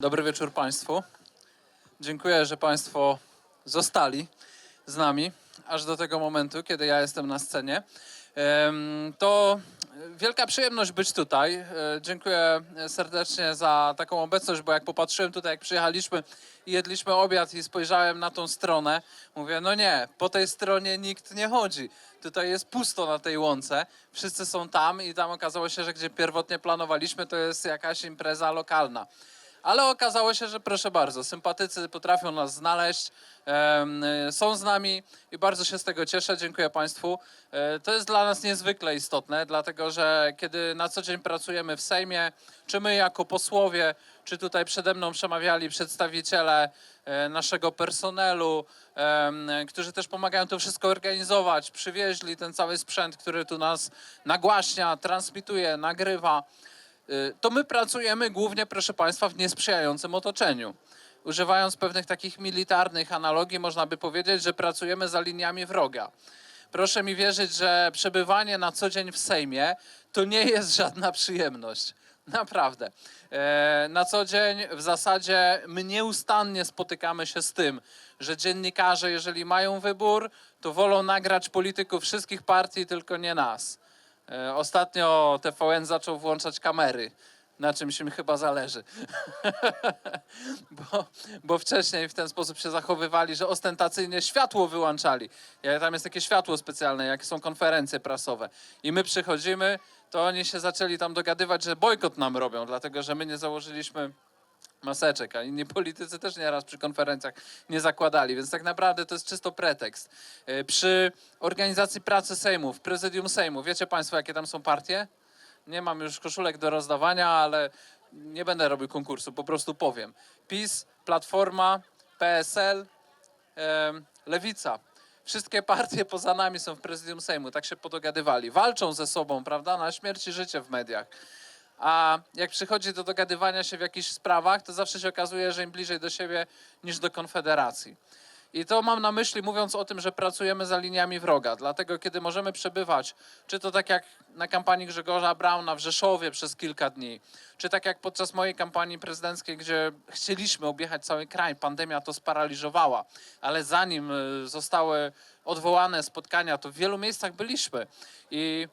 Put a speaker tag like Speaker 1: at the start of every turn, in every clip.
Speaker 1: Dobry wieczór Państwu. Dziękuję, że Państwo zostali z nami aż do tego momentu, kiedy ja jestem na scenie. To wielka przyjemność być tutaj. E, Dziękuję serdecznie za taką obecność, bo jak popatrzyłem tutaj, jak przyjechaliśmy i jedliśmy obiad i spojrzałem na tą stronę, mówię, no nie, po tej stronie nikt nie chodzi. Tutaj jest pusto na tej łące. Wszyscy są tam i tam okazało się, że gdzie pierwotnie planowaliśmy, to jest jakaś impreza lokalna. Ale okazało się, że proszę bardzo, sympatycy potrafią nas znaleźć, y, są z nami i bardzo się z tego cieszę. Dziękuję Państwu. E, To jest dla nas niezwykle istotne, dlatego że kiedy na co dzień pracujemy w Sejmie, czy my jako posłowie, czy tutaj przede mną przemawiali przedstawiciele e, naszego personelu, którzy też pomagają to wszystko organizować, przywieźli ten cały sprzęt, który tu nas nagłaśnia, transmituje, nagrywa to my pracujemy głównie, proszę Państwa, w niesprzyjającym otoczeniu. Używając pewnych takich militarnych analogii, można by powiedzieć, że pracujemy za liniami wroga. Proszę mi wierzyć, że przebywanie na co dzień w Sejmie to nie jest żadna przyjemność. Naprawdę. E, Na co dzień w zasadzie my nieustannie spotykamy się z tym, że dziennikarze, jeżeli mają wybór, to wolą nagrać polityków wszystkich partii, tylko nie nas. E, Ostatnio TVN zaczął włączać kamery. Na czymś im chyba zależy. bo, bo wcześniej w ten sposób się zachowywali, że ostentacyjnie światło wyłączali. Jak tam jest takie światło specjalne, jak są konferencje prasowe. I my przychodzimy, to oni się zaczęli tam dogadywać, że bojkot nam robią, dlatego że my nie założyliśmy maseczek, a inni politycy też nieraz przy konferencjach nie zakładali, więc tak naprawdę to jest czysto pretekst. E, Przy organizacji pracy Sejmu, w prezydium Sejmu, wiecie Państwo, jakie tam są partie? Nie mam już koszulek do rozdawania, ale nie będę robił konkursu, po prostu powiem. PiS, Platforma, PSL, Lewica. Wszystkie partie poza nami są w prezydium Sejmu, tak się podogadywali. Walczą ze sobą, prawda, na śmierć i życie w mediach. A jak przychodzi do dogadywania się w jakichś sprawach, to zawsze się okazuje, że im bliżej do siebie niż do Konfederacji. I to mam na myśli, mówiąc o tym, że pracujemy za liniami wroga. Dlatego, kiedy możemy przebywać, czy to tak jak na kampanii Grzegorza Brauna w Rzeszowie przez kilka dni, czy tak jak podczas mojej kampanii prezydenckiej, gdzie chcieliśmy objechać cały kraj, pandemia to sparaliżowała, ale zanim y, zostały odwołane spotkania, to w wielu miejscach byliśmy. I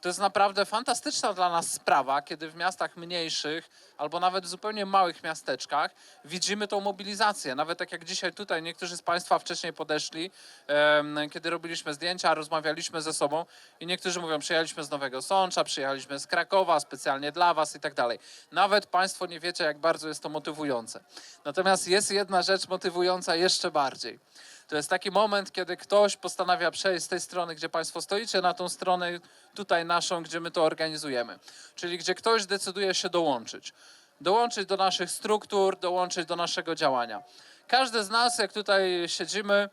Speaker 1: to jest naprawdę fantastyczna dla nas sprawa, kiedy w miastach mniejszych albo nawet w zupełnie małych miasteczkach widzimy tą mobilizację. Nawet tak jak dzisiaj tutaj niektórzy z Państwa wcześniej podeszli, kiedy robiliśmy zdjęcia, rozmawialiśmy ze sobą i niektórzy mówią, przyjechaliśmy z Nowego Sącza, przyjechaliśmy z Krakowa specjalnie dla Was i tak dalej. Nawet Państwo nie wiecie, jak bardzo jest to motywujące. Natomiast jest jedna rzecz motywująca jeszcze bardziej. To jest taki moment, kiedy ktoś postanawia przejść z tej strony, gdzie Państwo stoicie, na tą stronę tutaj naszą, gdzie my to organizujemy. Czyli gdzie ktoś decyduje się dołączyć. Dołączyć do naszych struktur, dołączyć do naszego działania. Każdy z nas, jak tutaj siedzimy,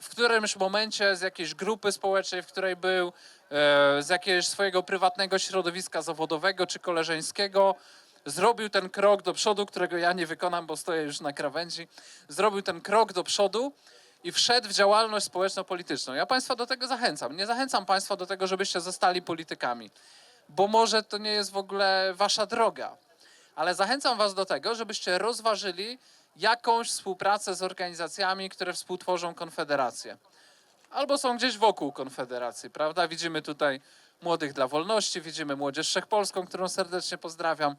Speaker 1: w którymś momencie z jakiejś grupy społecznej, w której był, e, z jakiegoś swojego prywatnego środowiska zawodowego czy koleżeńskiego, zrobił ten krok do przodu, którego ja nie wykonam, bo stoję już na krawędzi, zrobił ten krok do przodu i wszedł w działalność społeczno-polityczną. Ja Państwa do tego zachęcam. Nie zachęcam Państwa do tego, żebyście zostali politykami, bo może to nie jest w ogóle Wasza droga. Ale zachęcam Was do tego, żebyście rozważyli jakąś współpracę z organizacjami, które współtworzą Konfederację. Albo są gdzieś wokół Konfederacji, prawda? Widzimy tutaj Młodych dla Wolności, widzimy Młodzież Wszechpolską, którą serdecznie pozdrawiam.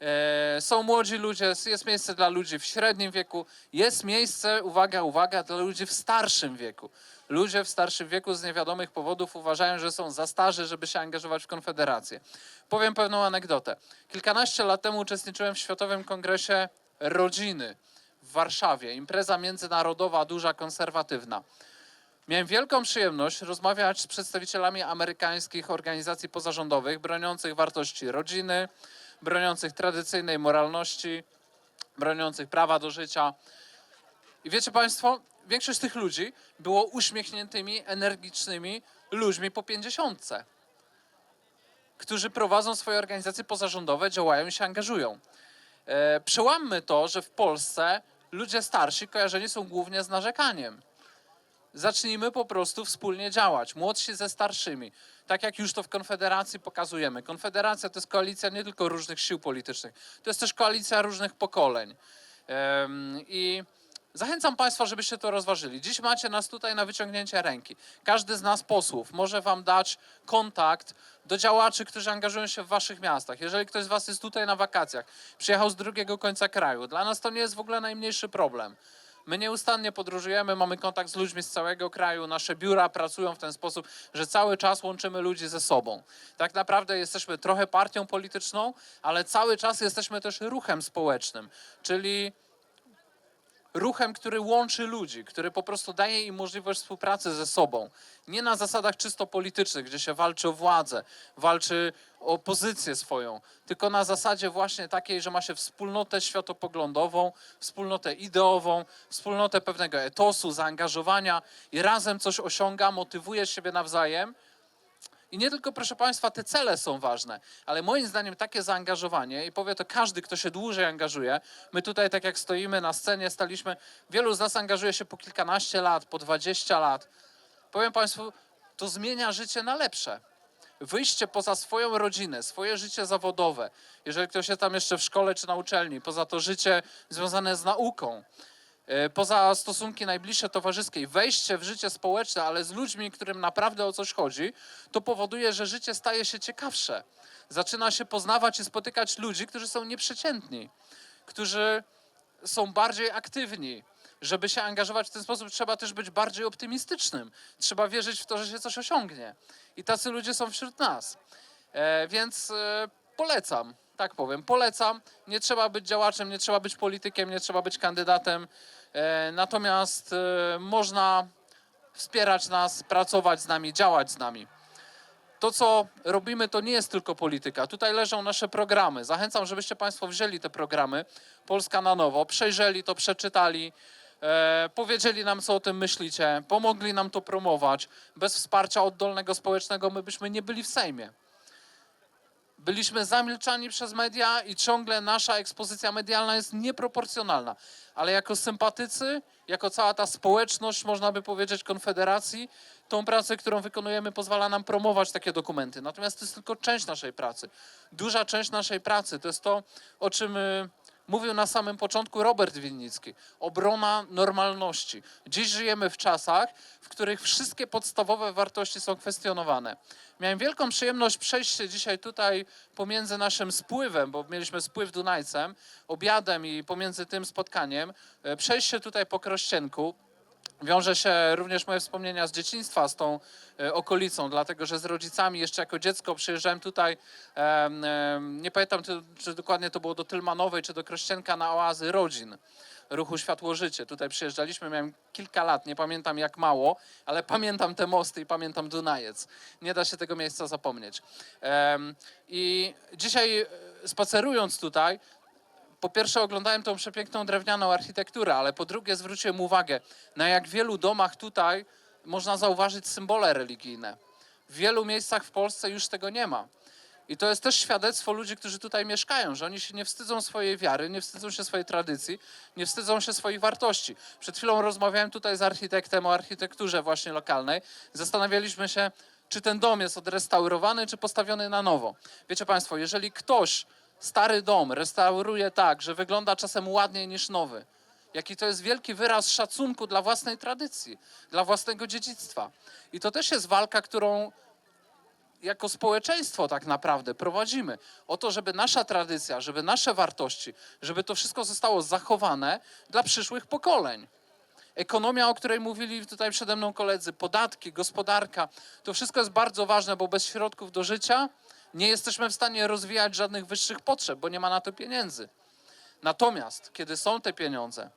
Speaker 1: E, Są młodzi ludzie, jest miejsce dla ludzi w średnim wieku, jest miejsce, uwaga, uwaga, dla ludzi w starszym wieku. Ludzie w starszym wieku z niewiadomych powodów uważają, że są za starzy, żeby się angażować w Konfederację. Powiem pewną anegdotę. Kilkanaście lat temu uczestniczyłem w Światowym Kongresie Rodziny w Warszawie. Impreza międzynarodowa, duża, konserwatywna. Miałem wielką przyjemność rozmawiać z przedstawicielami amerykańskich organizacji pozarządowych broniących wartości rodziny, broniących tradycyjnej moralności, broniących prawa do życia. I wiecie Państwo, większość z tych ludzi było uśmiechniętymi, energicznymi ludźmi po pięćdziesiątce, którzy prowadzą swoje organizacje pozarządowe, działają i się angażują. E, przełammy to, że w Polsce ludzie starsi kojarzeni są głównie z narzekaniem. Zacznijmy po prostu wspólnie działać, młodsi ze starszymi. Tak jak już to w Konfederacji pokazujemy. Konfederacja to jest koalicja nie tylko różnych sił politycznych, to jest też koalicja różnych pokoleń. I zachęcam Państwa, żebyście to rozważyli. Dziś macie nas tutaj na wyciągnięcie ręki. Każdy z nas, posłów, może Wam dać kontakt do działaczy, którzy angażują się w Waszych miastach. Jeżeli ktoś z Was jest tutaj na wakacjach, przyjechał z drugiego końca kraju, dla nas to nie jest w ogóle najmniejszy problem. My nieustannie podróżujemy, mamy kontakt z ludźmi z całego kraju, nasze biura pracują w ten sposób, że cały czas łączymy ludzi ze sobą. Tak naprawdę jesteśmy trochę partią polityczną, ale cały czas jesteśmy też ruchem społecznym, czyli ruchem, który łączy ludzi, który po prostu daje im możliwość współpracy ze sobą. Nie na zasadach czysto politycznych, gdzie się walczy o władzę, walczy o pozycję swoją, tylko na zasadzie właśnie takiej, że ma się wspólnotę światopoglądową, wspólnotę ideową, wspólnotę pewnego etosu, zaangażowania i razem coś osiąga, motywuje siebie nawzajem. I nie tylko, proszę Państwa, te cele są ważne, ale moim zdaniem takie zaangażowanie, i powie to każdy, kto się dłużej angażuje, my tutaj, tak jak stoimy na scenie, staliśmy, wielu z nas angażuje się po kilkanaście lat, po dwadzieścia lat. Powiem Państwu, to zmienia życie na lepsze. Wyjście poza swoją rodzinę, swoje życie zawodowe, jeżeli ktoś jest tam jeszcze w szkole czy na uczelni, poza to życie związane z nauką, poza stosunki najbliższe towarzyskie, wejście w życie społeczne, ale z ludźmi, którym naprawdę o coś chodzi, to powoduje, że życie staje się ciekawsze. Zaczyna się poznawać i spotykać ludzi, którzy są nieprzeciętni, którzy są bardziej aktywni. Żeby się angażować w ten sposób, trzeba też być bardziej optymistycznym. Trzeba wierzyć w to, że się coś osiągnie. I tacy ludzie są wśród nas. E, więc e, polecam, tak powiem, polecam. Nie trzeba być działaczem, nie trzeba być politykiem, nie trzeba być kandydatem. E, natomiast e, można wspierać nas, pracować z nami, działać z nami. To, co robimy, to nie jest tylko polityka. Tutaj leżą nasze programy. Zachęcam, żebyście Państwo wzięli te programy Polska na nowo, przejrzeli to, przeczytali, e, powiedzieli nam, co o tym myślicie, pomogli nam to promować. Bez wsparcia oddolnego społecznego my byśmy nie byli w Sejmie. Byliśmy zamilczani przez media i ciągle nasza ekspozycja medialna jest nieproporcjonalna. Ale jako sympatycy, jako cała ta społeczność, można by powiedzieć, Konfederacji, tą pracę, którą wykonujemy, pozwala nam promować takie dokumenty. Natomiast to jest tylko część naszej pracy. Duża część naszej pracy to jest to, o czym y, mówił na samym początku Robert Winnicki. Obrona normalności. Dziś żyjemy w czasach, w których wszystkie podstawowe wartości są kwestionowane. Miałem wielką przyjemność przejść się dzisiaj tutaj pomiędzy naszym spływem, bo mieliśmy spływ Dunajcem, obiadem i pomiędzy tym spotkaniem, e, przejść się tutaj po Krościenku. Wiąże się również moje wspomnienia z dzieciństwa z tą e, okolicą, dlatego że z rodzicami jeszcze jako dziecko przyjeżdżałem tutaj, nie pamiętam czy, dokładnie to było do Tylmanowej czy do Krościenka na oazy rodzin ruchu Światło Życie. Tutaj przyjeżdżaliśmy, miałem kilka lat, nie pamiętam jak mało, ale pamiętam te mosty i pamiętam Dunajec. Nie da się tego miejsca zapomnieć. I dzisiaj e, spacerując tutaj, po pierwsze oglądałem tą przepiękną drewnianą architekturę, ale po drugie zwróciłem uwagę, na jak wielu domach tutaj można zauważyć symbole religijne. W wielu miejscach w Polsce już tego nie ma. I to jest też świadectwo ludzi, którzy tutaj mieszkają, że oni się nie wstydzą swojej wiary, nie wstydzą się swojej tradycji, nie wstydzą się swoich wartości. Przed chwilą rozmawiałem tutaj z architektem o architekturze właśnie lokalnej. Zastanawialiśmy się, czy ten dom jest odrestaurowany, czy postawiony na nowo. Wiecie Państwo, jeżeli ktoś stary dom restauruje tak, że wygląda czasem ładniej niż nowy, jaki to jest wielki wyraz szacunku dla własnej tradycji, dla własnego dziedzictwa. I to też jest walka, którą jako społeczeństwo tak naprawdę prowadzimy. O to, żeby nasza tradycja, żeby nasze wartości, żeby to wszystko zostało zachowane dla przyszłych pokoleń. Ekonomia, o której mówili tutaj przede mną koledzy, podatki, gospodarka, to wszystko jest bardzo ważne, bo bez środków do życia nie jesteśmy w stanie rozwijać żadnych wyższych potrzeb, bo nie ma na to pieniędzy. Natomiast, kiedy są te pieniądze,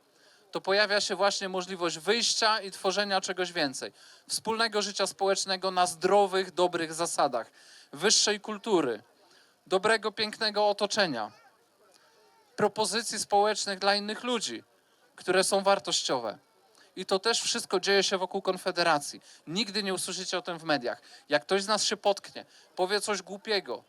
Speaker 1: to pojawia się właśnie możliwość wyjścia i tworzenia czegoś więcej. Wspólnego życia społecznego na zdrowych, dobrych zasadach, wyższej kultury, dobrego, pięknego otoczenia, propozycji społecznych dla innych ludzi, które są wartościowe. I to też wszystko dzieje się wokół Konfederacji. Nigdy nie usłyszycie o tym w mediach. Jak ktoś z nas się potknie, powie coś głupiego,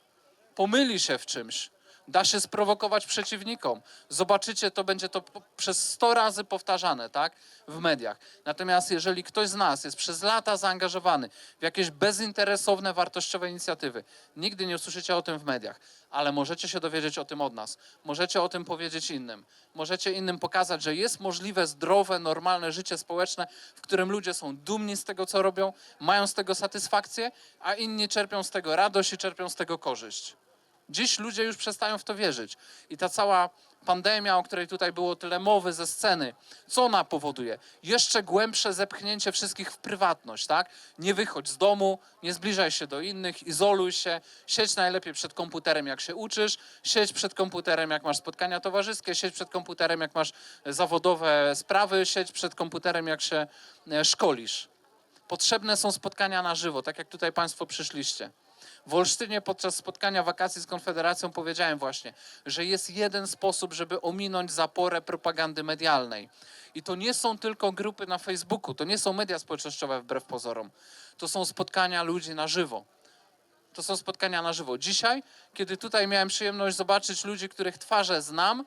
Speaker 1: pomyli się w czymś, Da się sprowokować przeciwnikom. Zobaczycie, to będzie to przez 100 razy powtarzane, tak? W mediach. Natomiast jeżeli ktoś z nas jest przez lata zaangażowany w jakieś bezinteresowne, wartościowe inicjatywy, nigdy nie usłyszycie o tym w mediach, ale możecie się dowiedzieć o tym od nas. Możecie o tym powiedzieć innym. Możecie innym pokazać, że jest możliwe zdrowe, normalne życie społeczne, w którym ludzie są dumni z tego, co robią, mają z tego satysfakcję, a inni czerpią z tego radość i czerpią z tego korzyść. Dziś ludzie już przestają w to wierzyć. I ta cała pandemia, o której tutaj było tyle mowy ze sceny, co ona powoduje? Jeszcze głębsze zepchnięcie wszystkich w prywatność, tak? Nie wychodź z domu, nie zbliżaj się do innych, izoluj się, siedź najlepiej przed komputerem, jak się uczysz, siedź przed komputerem, jak masz spotkania towarzyskie, siedź przed komputerem, jak masz zawodowe sprawy, siedź przed komputerem, jak się e, szkolisz. Potrzebne są spotkania na żywo, tak jak tutaj Państwo przyszliście. W Olsztynie podczas spotkania wakacji z Konfederacją powiedziałem właśnie, że jest jeden sposób, żeby ominąć zaporę propagandy medialnej. I to nie są tylko grupy na Facebooku, to nie są media społecznościowe wbrew pozorom. To są spotkania ludzi na żywo. To są spotkania na żywo. Dzisiaj, kiedy tutaj miałem przyjemność zobaczyć ludzi, których twarze znam,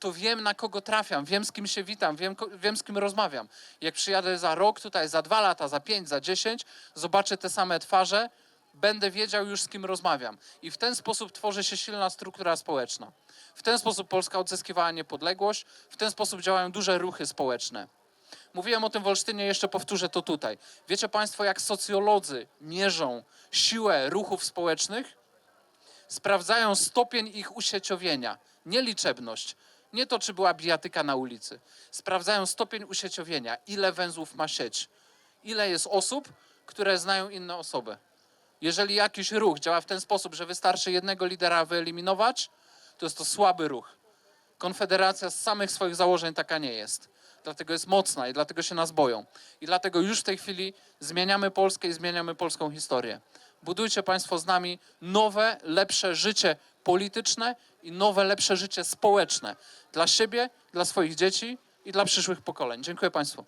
Speaker 1: to wiem, na kogo trafiam, wiem, z kim się witam, wiem, wiem, z kim rozmawiam. Jak przyjadę za rok tutaj, za dwa lata, za pięć, za dziesięć, zobaczę te same twarze, będę wiedział już, z kim rozmawiam. I w ten sposób tworzy się silna struktura społeczna. W ten sposób Polska odzyskiwała niepodległość, w ten sposób działają duże ruchy społeczne. Mówiłem o tym w Olsztynie, jeszcze powtórzę to tutaj. Wiecie Państwo, jak socjolodzy mierzą siłę ruchów społecznych? sprawdzają stopień ich usieciowienia, nie liczebność, nie to, czy była bijatyka na ulicy. Sprawdzają stopień usieciowienia, ile węzłów ma sieć, ile jest osób, które znają inne osoby. Jeżeli jakiś ruch działa w ten sposób, że wystarczy jednego lidera wyeliminować, to jest to słaby ruch. Konfederacja z samych swoich założeń taka nie jest. Dlatego jest mocna i dlatego się nas boją. I dlatego już w tej chwili zmieniamy Polskę i zmieniamy polską historię. Budujcie Państwo z nami nowe, lepsze życie polityczne i nowe, lepsze życie społeczne dla siebie, dla swoich dzieci i dla przyszłych pokoleń. Dziękuję Państwu.